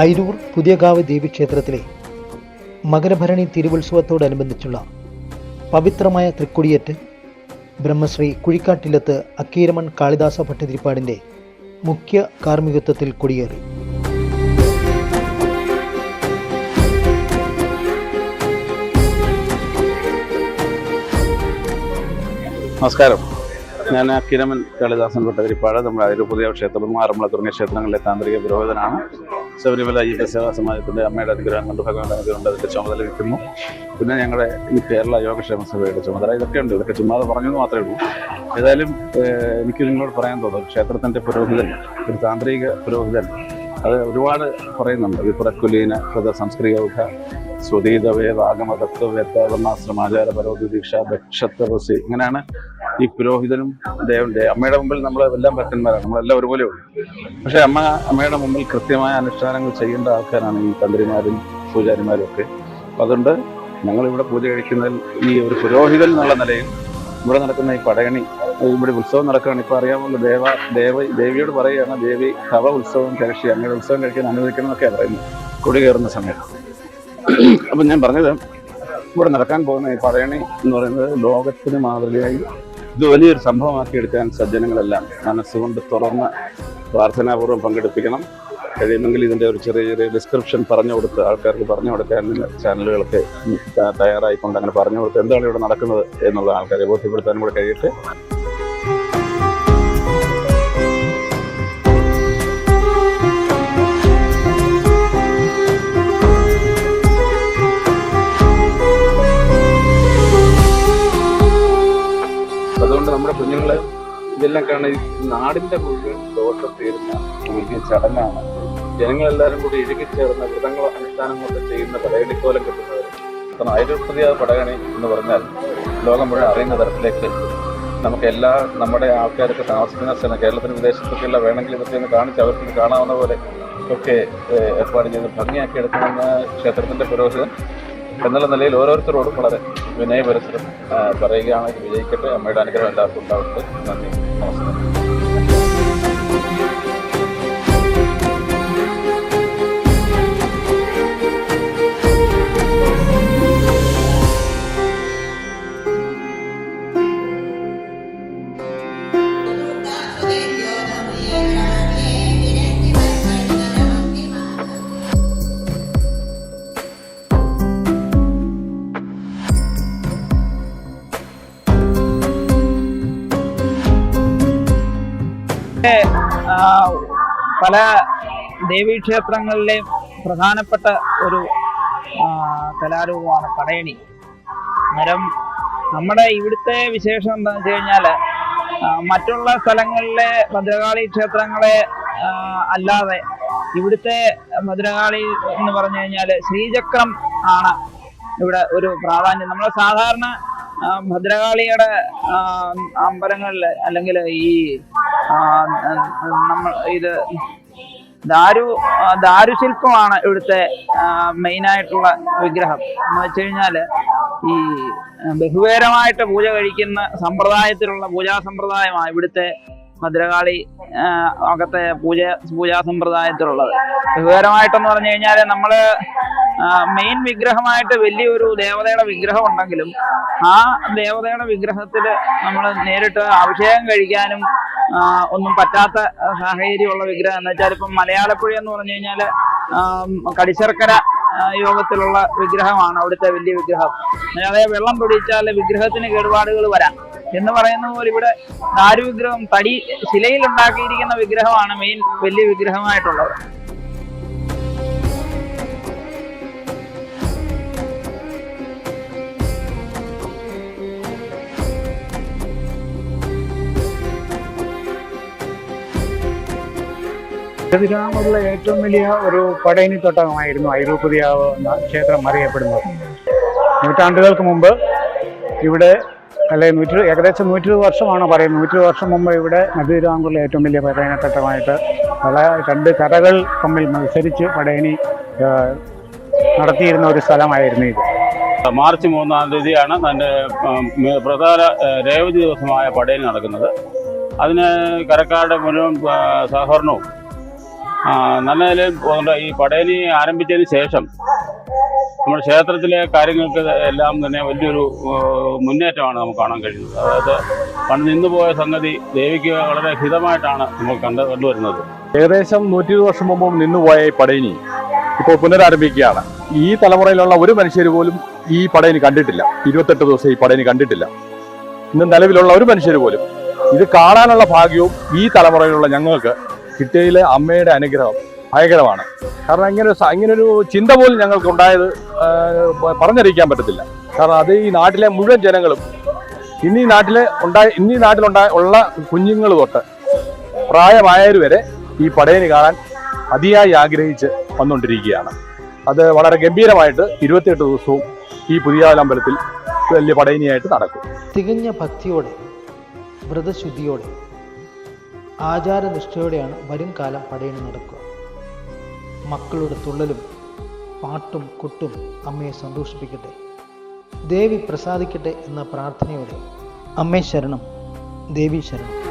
ഐരൂർ പുതിയകാവ് ദേവീക്ഷേത്രത്തിലെ മകരഭരണി തിരുവുത്സവത്തോടനുബന്ധിച്ചുള്ള പവിത്രമായ തൃക്കൊടിയേറ്റ് ബ്രഹ്മശ്രീ കുഴിക്കാട്ടിലത്ത് അക്കീരമൺ കാളിദാസ ഭട്ടതിരിപ്പാടിന്റെ മുഖ്യ കാർമ്മികത്വത്തിൽ കൊടിയേറി. നമസ്കാരം. ഞാൻ കിരമൻ കാളിദാസൻ ഭട്ടതിരിപ്പാട് നമ്മുടെ പുതിയ ക്ഷേത്രം ആറന്മുള തുടങ്ങിയ ക്ഷേത്രങ്ങളിലെ താന്ത്രിക പുരോഹിതനാണ്. ശബരിമല അയ്യപ്പ സേവാ സമാജത്തിന്റെ അമ്മയുടെ അനുഗ്രഹം കൊണ്ട് ഭഗവാന്റെ അനുഗ്രഹം കൊണ്ട് അതിന്റെ ചുമതല നിൽക്കുന്നു പിന്നെ ഞങ്ങളുടെ ഈ കേരള യോഗക്ഷേമ സഭയുടെ ചുമതല ഇതൊക്കെ ഉണ്ട്. ഇതൊക്കെ ചുമ്മാതെ പറഞ്ഞെന്ന് മാത്രമേ ഉള്ളൂ. ഏതായാലും എനിക്ക് നിങ്ങളോട് പറയാൻ തോന്നുന്നു ക്ഷേത്രത്തിന്റെ പുരോഹിതൻ ഒരു താന്ത്രിക പുരോഹിതൻ അത് ഒരുപാട് പറയുന്നുണ്ട്. വിപ്രക്കുലീന കൃത സംസ്കൃത സ്വതീതവേദ ആഗമ തത്വവേത്ത വർണാശ്രമാചാര പരോധി ദീക്ഷ ദക്ഷത്വസി ഇങ്ങനെയാണ് ഈ പുരോഹിതനും ദേവന്റെ അമ്മയുടെ മുമ്പിൽ നമ്മൾ എല്ലാം ഭക്തന്മാരാണ്. നമ്മളെല്ലാം ഒരുപോലെ ഉള്ളൂ. പക്ഷെ അമ്മ അമ്മയുടെ മുമ്പിൽ കൃത്യമായ അനുഷ്ഠാനങ്ങൾ ചെയ്യേണ്ട ആൾക്കാരാണ് ഈ തന്ത്രിമാരും പൂജാരിമാരും ഒക്കെ. അതുകൊണ്ട് ഞങ്ങളിവിടെ പൂജ കഴിക്കുന്നതിൽ ഈ ഒരു പുരോഹിതൻ എന്നുള്ള നിലയിൽ ഇവിടെ നടക്കുന്ന ഈ പടയണി ഇവിടെ ഉത്സവം നടക്കുകയാണ്. ഇപ്പോൾ അറിയാമല്ലോ ദേവ ദേവ ദേവിയോട് പറയുകയാണ് ദേവി ഹവ ഉത്സവം കഴിച്ച് അങ്ങനെ ഉത്സവം കഴിക്കാൻ അനുവദിക്കണം എന്നൊക്കെയാണ് പറയുന്നത് കൊടി കയറുന്ന സമയത്ത് അപ്പം ഞാൻ പറഞ്ഞത് ഇവിടെ നടക്കാൻ പോകുന്ന ഈ പറയണി എന്ന് പറയുന്നത് ലോകത്തിന് മാതൃകയായി ഇത് വലിയൊരു സംഭവമാക്കി എടുക്കാൻ സജ്ജനങ്ങളെല്ലാം മനസ്സുകൊണ്ട് തുറന്ന് പ്രാർത്ഥനാപൂർവം പങ്കെടുപ്പിക്കണം. കഴിയുമെങ്കിൽ ഇതിന്റെ ഒരു ചെറിയ ചെറിയ ഡിസ്ക്രിപ്ഷൻ പറഞ്ഞു കൊടുത്ത് ആൾക്കാർക്ക് പറഞ്ഞു കൊടുക്കാൻ ചാനലുകളൊക്കെ തയ്യാറായിക്കൊണ്ട് അങ്ങനെ പറഞ്ഞു കൊടുത്ത് എന്താണ് ഇവിടെ നടക്കുന്നത് എന്നുള്ള ആൾക്കാരെ ബോധ്യപ്പെടുത്താനും കൂടെ കഴിയട്ടെ. കുഞ്ഞുങ്ങൾ ഇതെല്ലാം ഈ നാടിന്റെ മുഴുവൻ ദോഷം തീരുന്ന വലിയ ചടങ്ങാണ്. ജനങ്ങളെല്ലാരും കൂടി ഇഴുകിച്ചേർന്ന് വ്രതങ്ങൾ അനുഷ്ഠാനങ്ങളൊക്കെ ചെയ്യുന്ന പടയണിക്കോലം കിട്ടുന്നത് കാരണം ആയുർവേദിയ പടയണി എന്ന് പറഞ്ഞാൽ ലോകം മുഴുവൻ അറിയുന്ന തരത്തിലേക്ക് നമുക്ക് എല്ലാ നമ്മുടെ ആൾക്കാരൊക്കെ താമസിക്കുന്ന സ്ഥലം കേരളത്തിന് വിദേശത്തൊക്കെയുള്ള വേണമെങ്കിൽ ഇതൊക്കെ ഒന്ന് കാണിച്ച് അവർക്ക് കാണാവുന്ന പോലെ ഒക്കെ ഏർപ്പാട് ചെയ്ത് ഭംഗിയാക്കി എടുക്കണമെന്ന ക്ഷേത്രത്തിന്റെ പുരോഹിതൻ എന്നുള്ള നിലയിൽ ഓരോരുത്തരോടും വളരെ വിനയപരിസരം പറയുകയാണെങ്കിൽ വിജയിക്കട്ടെ. അമ്മയുടെ അനുഗ്രഹം എല്ലാവർക്കും ഉണ്ടാവട്ടെ. നന്ദി. നമസ്കാരം. പല ദേവീക്ഷേത്രങ്ങളിലെയും പ്രധാനപ്പെട്ട ഒരു കലാരൂപമാണ് പടയണി അന്നേരം നമ്മുടെ ഇവിടുത്തെ വിശേഷം എന്താണെന്ന് വെച്ച് കഴിഞ്ഞാൽ മറ്റുള്ള സ്ഥലങ്ങളിലെ ഭദ്രകാളി ക്ഷേത്രങ്ങളെ അല്ലാതെ ഇവിടുത്തെ ഭദ്രകാളി എന്ന് പറഞ്ഞു കഴിഞ്ഞാൽ ശ്രീചക്രം ആണ് ഇവിടെ ഒരു പ്രാധാന്യം. നമ്മൾ സാധാരണ ഭദ്രകാളിയുടെ അമ്പലങ്ങളിൽ അല്ലെങ്കിൽ ഈ നമ്മൾ ഇത് ദാരു ദാരുശില്പമാണ് ഇവിടുത്തെ മെയിനായിട്ടുള്ള വിഗ്രഹം. എന്ന് വെച്ച് കഴിഞ്ഞാൽ ഈ ബഹുവേരമായിട്ട് പൂജ കഴിക്കുന്ന സമ്പ്രദായത്തിലുള്ള പൂജാ സമ്പ്രദായമാണ് ഇവിടുത്തെ ഭദ്രകാളി അകത്തെ പൂജ പൂജാ സമ്പ്രദായത്തിലുള്ളത്. ബഹുവേരമായിട്ടെന്ന് പറഞ്ഞു കഴിഞ്ഞാൽ നമ്മൾ മെയിൻ വിഗ്രഹമായിട്ട് വലിയൊരു ദേവതയുടെ വിഗ്രഹം ഉണ്ടെങ്കിലും ആ ദേവതയുടെ വിഗ്രഹത്തിൽ നമ്മൾ നേരിട്ട് അഭിഷേകം കഴിക്കാനും ഒന്നും പറ്റാത്ത സാഹചര്യമുള്ള വിഗ്രഹം എന്ന് വെച്ചാൽ ഇപ്പം മലയാളപ്പുഴ എന്ന് പറഞ്ഞു കഴിഞ്ഞാൽ കടിശർക്കര യോഗത്തിലുള്ള വിഗ്രഹമാണ് അവിടുത്തെ വലിയ വിഗ്രഹം. അതായത് വെള്ളം പിടിച്ചാൽ വിഗ്രഹത്തിന് കേടുപാടുകൾ വരാം. എന്ന് പറയുന്ന പോലെ ഇവിടെ ദാരു വിഗ്രഹം തടി ശിലയിൽ ഉണ്ടാക്കിയിരിക്കുന്ന വിഗ്രഹമാണ് മെയിൻ വലിയ വിഗ്രഹമായിട്ടുള്ളത്. തിരുവിതാംകൂറിലെ ഏറ്റവും വലിയ ഒരു പടയണി തൊട്ടകമായിരുന്നു ഐരൂപതിയാവ് എന്ന ക്ഷേത്രം അറിയപ്പെടുന്നത്. നൂറ്റാണ്ടുകൾക്ക് മുമ്പ് ഇവിടെ അല്ലെ നൂറ്റി ഏകദേശം നൂറ്റി വർഷമാണോ പറയുന്നത്. നൂറ്റി വർഷം മുമ്പ് ഇവിടെ നദീരാമുള്ള ഏറ്റവും വലിയ പടയണി തട്ടമായിട്ട് പല രണ്ട് കരകൾ തമ്മിൽ മത്സരിച്ച് പടയണി നടത്തിയിരുന്ന ഒരു സ്ഥലമായിരുന്നു ഇത്. മാർച്ച് മൂന്നാം തീയതിയാണ് തന്റെ പ്രധാന രേവതി ദിവസമായ പടയിൽ നടക്കുന്നത്. അതിന് കരക്കാരുടെ മുഴുവൻ സഹകരണവും നല്ല നിലയിൽ ഈ പടയണി ആരംഭിച്ചതിന് ശേഷം നമ്മുടെ ക്ഷേത്രത്തിലെ കാര്യങ്ങൾക്ക് എല്ലാം തന്നെ വലിയൊരു മുന്നേറ്റമാണ് നമുക്ക് കാണാൻ കഴിയുന്നത്. അതായത് പണ്ട് നിന്നുപോയ സംഗതി ദേവിക്ക് വളരെ ഹിതമായിട്ടാണ് നമുക്ക് കണ്ട് കണ്ടുവരുന്നത്. ഏകദേശം നൂറ്റി ഇരുപത് വർഷം മുമ്പ് നിന്നുപോയ ഈ പടയണി ഇപ്പോൾ പുനരാരംഭിക്കുകയാണ്. ഈ തലമുറയിലുള്ള ഒരു മനുഷ്യർ പോലും ഈ പടയണി കണ്ടിട്ടില്ല. ഇരുപത്തെട്ട് ദിവസം ഈ പടയണി കണ്ടിട്ടില്ല. ഇന്ന് നിലവിലുള്ള ഒരു മനുഷ്യർ പോലും ഇത് കാണാനുള്ള ഭാഗ്യവും ഈ തലമുറയിലുള്ള ഞങ്ങൾക്ക് കിട്ടിയതിലെ അമ്മയുടെ അനുഗ്രഹം ഭയങ്കരമാണ്. കാരണം ഇങ്ങനെ ഒരു ഇങ്ങനൊരു ചിന്ത പോലും ഞങ്ങൾക്ക് ഉണ്ടായത് പറഞ്ഞറിയിക്കാൻ പറ്റത്തില്ല. കാരണം അത് ഈ നാട്ടിലെ മുഴുവൻ ജനങ്ങളും ഇന്നീ നാട്ടിലെ ഉണ്ടായ ഇന്നീ നാട്ടിലുണ്ടായ ഉള്ള കുഞ്ഞുങ്ങൾ തൊട്ട് പ്രായമായവർ വരെ ഈ പടയണി കാണാൻ അതിയായി ആഗ്രഹിച്ച് വന്നുകൊണ്ടിരിക്കുകയാണ് അത് വളരെ ഗംഭീരമായിട്ട് ഇരുപത്തിയെട്ട് ദിവസവും ഈ പുതിയ അമ്പലത്തിൽ വലിയ പടയണിയായിട്ട് നടക്കും. തികഞ്ഞ ഭക്തിയോടെ വ്രതശുദ്ധിയോടെ ആചാരനിഷ്ഠയോടെയാണ് വരും കാലം പടയണി നടക്കുക. മക്കളുടെ തുള്ളലും പാട്ടും കൊട്ടും അമ്മയെ സന്തോഷിപ്പിക്കട്ടെ. ദേവി പ്രസാദിക്കട്ടെ എന്ന പ്രാർത്ഥനയോടെ അമ്മേ ശരണം ദേവി ശരണം.